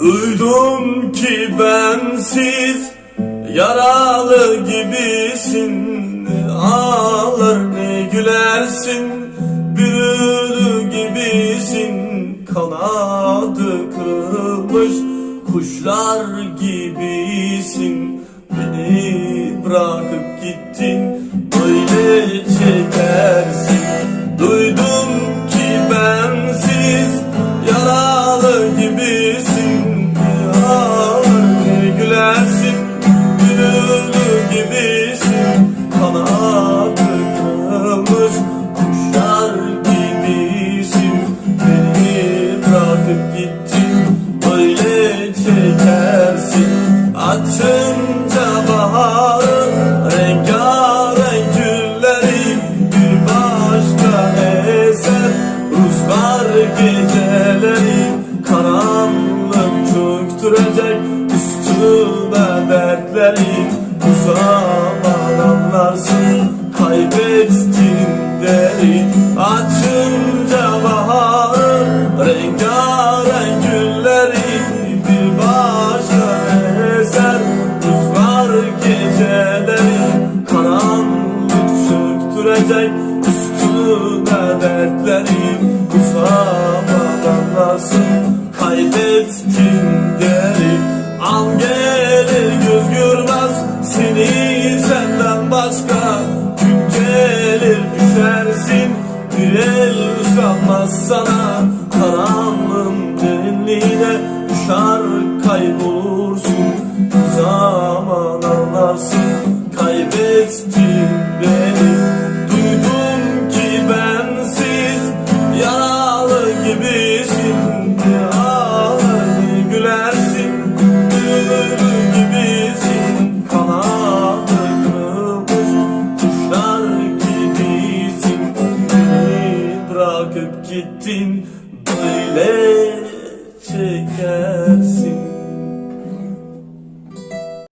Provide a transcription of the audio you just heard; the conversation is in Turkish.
Duydum ki bensiz yaralı gibisin. Ağlar ne gülersin bir ölü gibisin. Kanadı kırılmış kuşlar gibisin. Beni bırakıp gittin böyle Açınca baharın rengarenk gülleri Bir başka eser. Rüzgar geceleri Karanlık çöktürecek üstüme dertleri Bu zaman çöktürecek üstüme dertleri Bu zaman anlarsın kaybettin deri An gelir göz görmez seni senden başka. Gün gelir düşersin bir el uzanmaz sana. Karanlığın derinliğine düşer kaybolursun. Zaman anlarsın kaybettin beni gibisin ağlar gülersin Bülbül gibisin. Kanatlarını kuşlar gibisin. Beni bırakıp gittin böyle çekersin.